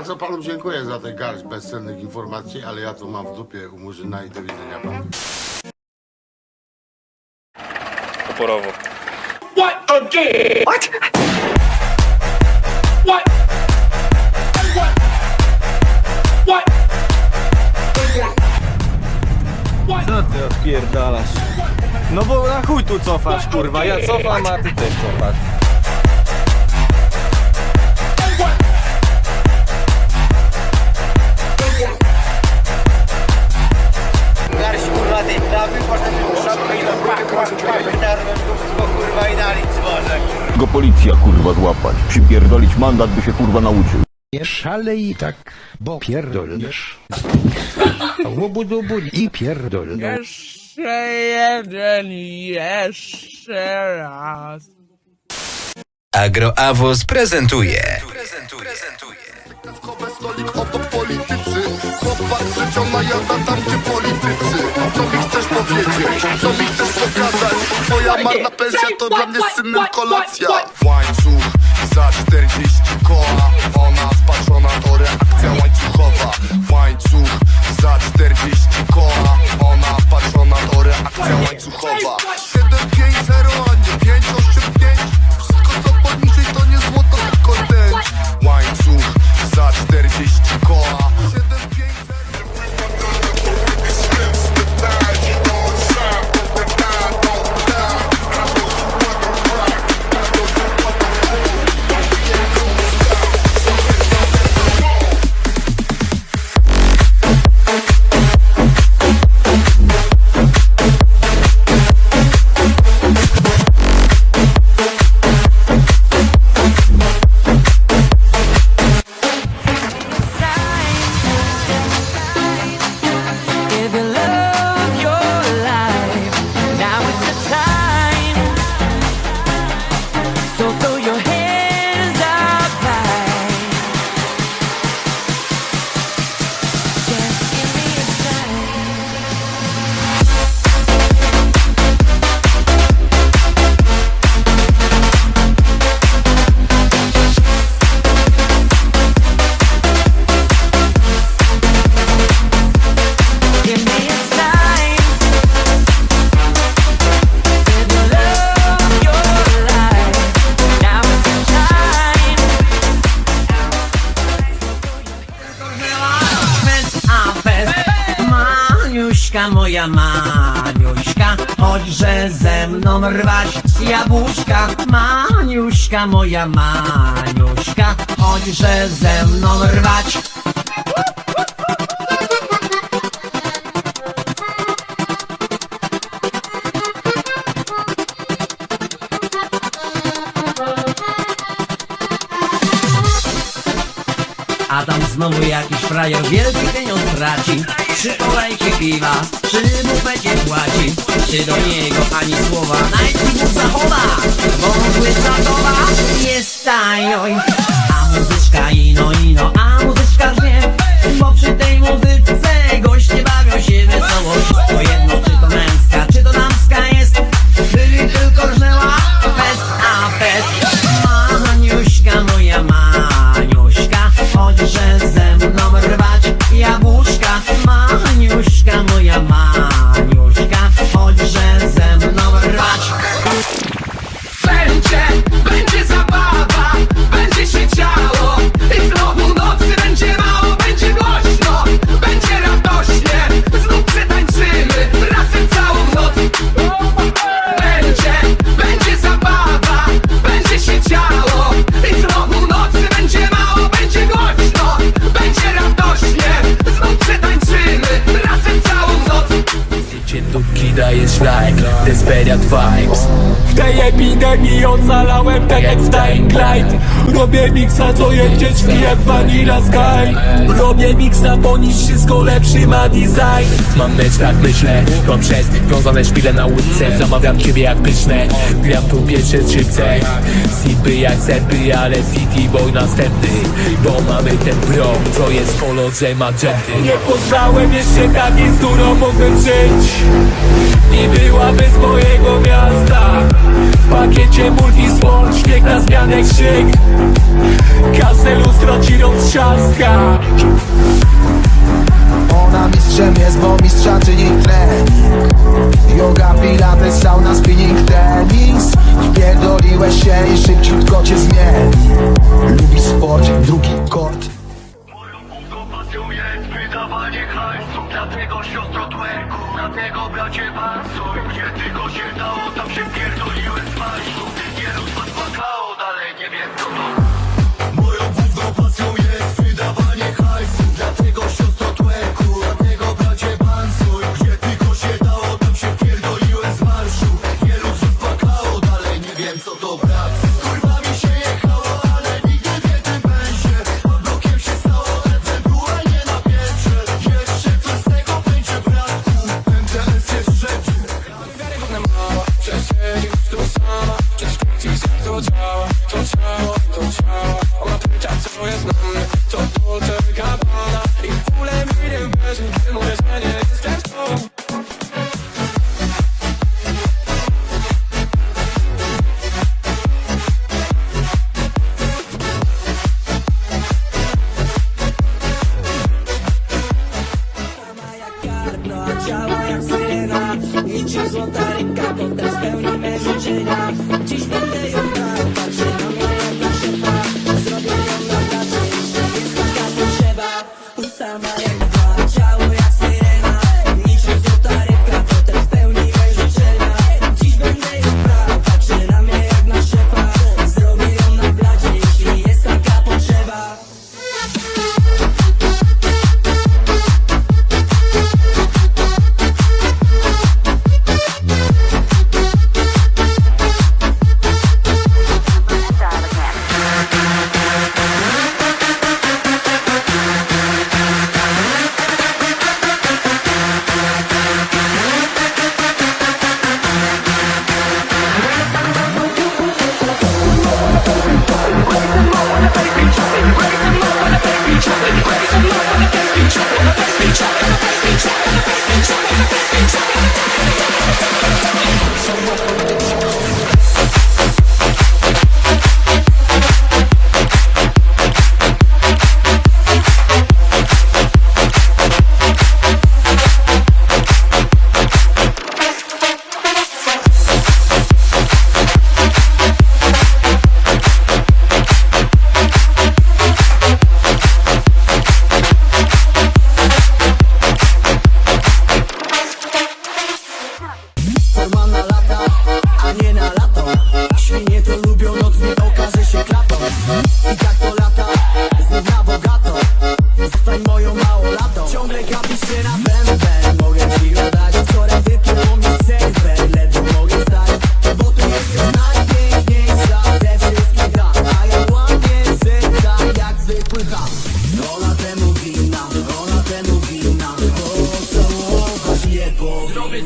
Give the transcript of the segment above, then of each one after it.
Bardzo panu dziękuję za tę garść bezcennych informacji, ale ja to mam w dupie u Murzyna i do widzenia panu. Oporowo. What again? What? What? What? What? Co ty odpierdalasz? No bo na chuj tu cofasz, kurwa. Ja cofam, a ty też cofasz. Kurwa i dali zboże. go policja kurwa złapać. Przypierdolić mandat by się kurwa nauczył. Nie szalej tak, bo pierdolniesz. Łubu-dubu i pierdolną. Jeszcze jeden, jeszcze raz. Agroawos prezentuje. stolik, oto politycy Chłopak życiona jada tam gdzie politycy marna pensja to dla mnie z synem kolacja Łańcuch za 40 moja Maniuśka, chodźże ze mną rwać jabłuszka. Maniuśka moja Maniuśka, chodźże ze mną rwać. A tam znowu jakiś frajer wielki pieniądz traci. Czy olejcie piwa, czy bufecie płaci. Czy do niego ani słowa Najpierw mu zachowa Bo zły zachowa. Jest tajoj A muzyczka ino ino, a muzyczka żnie Bo przy tej muzyce goście bawią się wesoło. Wszystko jedno czy to męska, czy to damska jest. Byli tylko rżnęła Fest a fest Desperate vibes. W tej epidemii ocalałem tak jak w Dying Light. Robię miksa co jedzie drzwi jak Vanilla Sky. Robię miksa bo niż wszystko lepszy ma design. Mam mecz tak myślę Mam przez wiązane szpile na łydce Zamawiam ciebie jak pyszne Gram tu pierwsze skrzypce Sipy jak serpy ale city boy następny. Bo mamy ten bro co jest kolorze magenty Nie poznałem jeszcze takiej z którą mogłem żyć. I byłaby z swojego miasta. W pakiecie multisłon, śmiech na zmianę krzyk. Każde lustro ci roztrzaska. Ona mistrzem jest, bo mistrza czyni trening. Yoga, pilates, sauna, spinning, tenis. Wpierdoliłeś się i szybciutko cię zmieni. Lubi sport, drugi kord Dlatego siostro twerku, dlatego bracie basuj Gdzie tylko się dało, tam się pierdoliłem z pańsku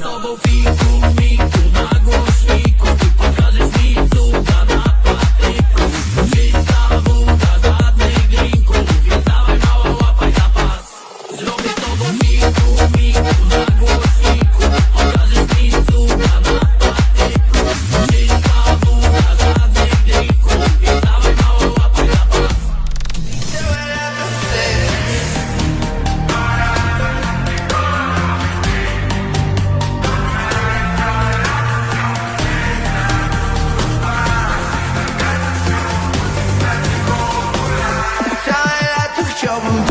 sobo fiend. show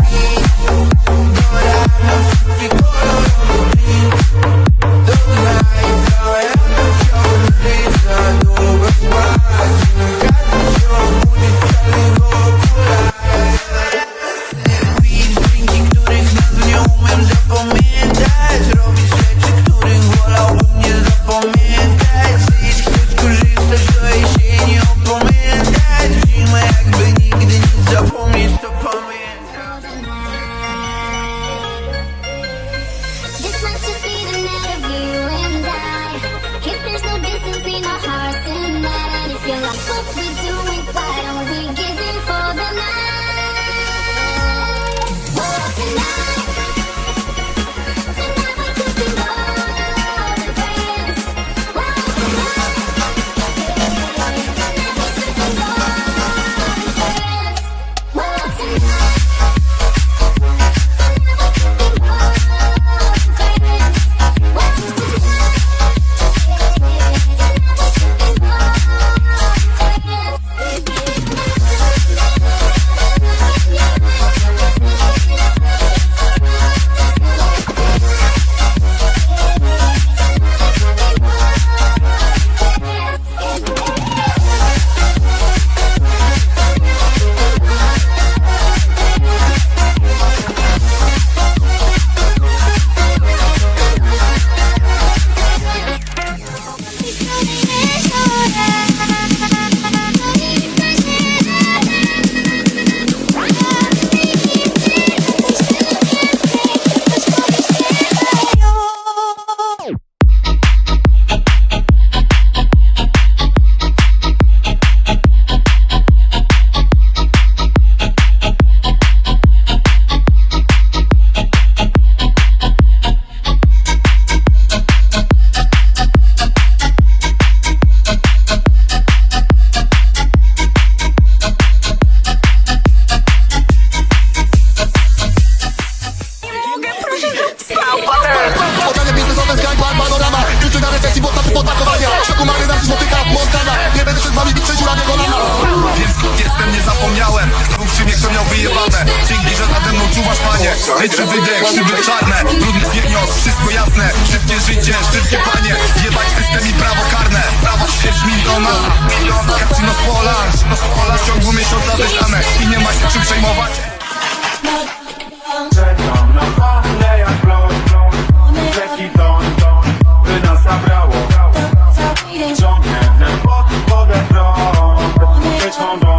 Maintenant, pas de problème, peut-être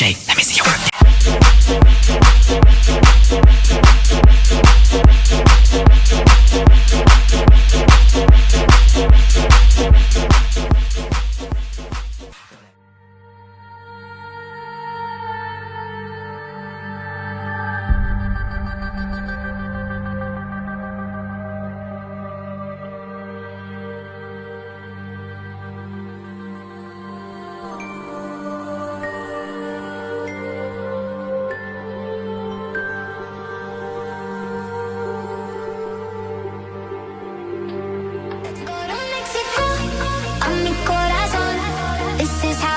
Shake, This is how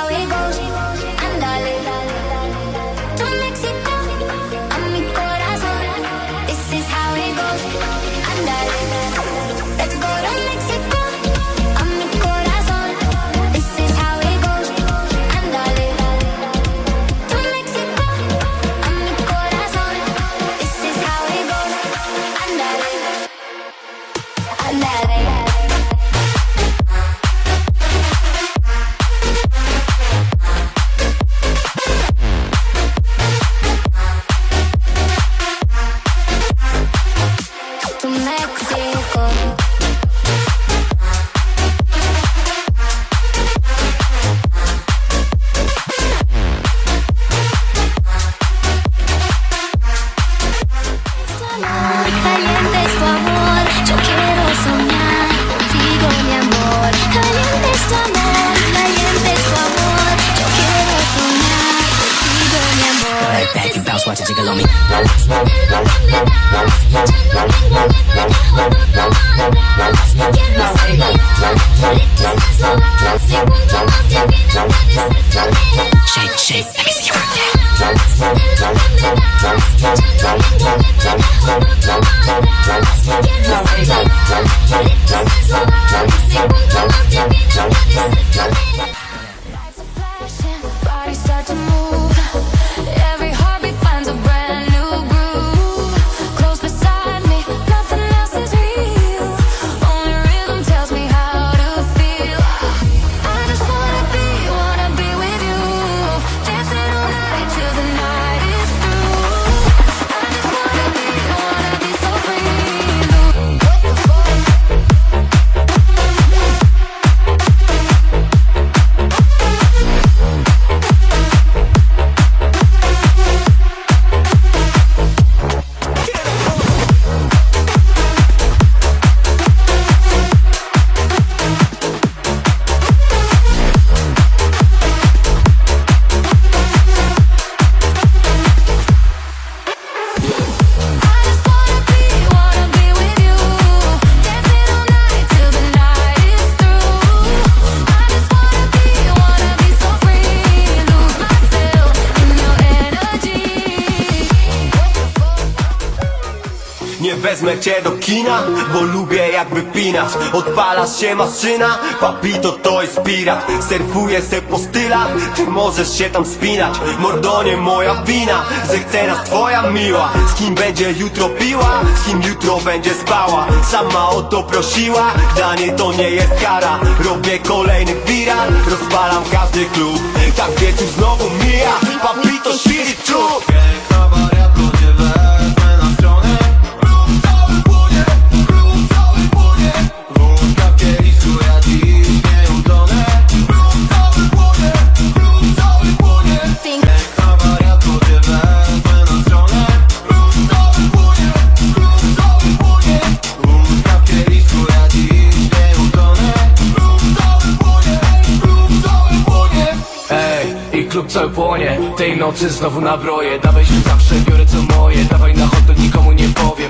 cię do kina Bo lubię jak wypinasz Odpalasz się maszyna Papito to jest pirat. Surfuję se po stylach Ty możesz się tam spinać. Mordonie moja wina Że chce nas twoja miła. Z kim będzie jutro piła Z kim jutro będzie spała. Sama o to prosiła Dla niej to nie jest kara. Robię kolejny viral Rozpalam każdy klub. Tak wieczór znowu mija Papito świeci czub. tej nocy znowu nabroję. Dawaj się zawsze, biorę co moje. Dawaj na hot, nikomu nie powiem.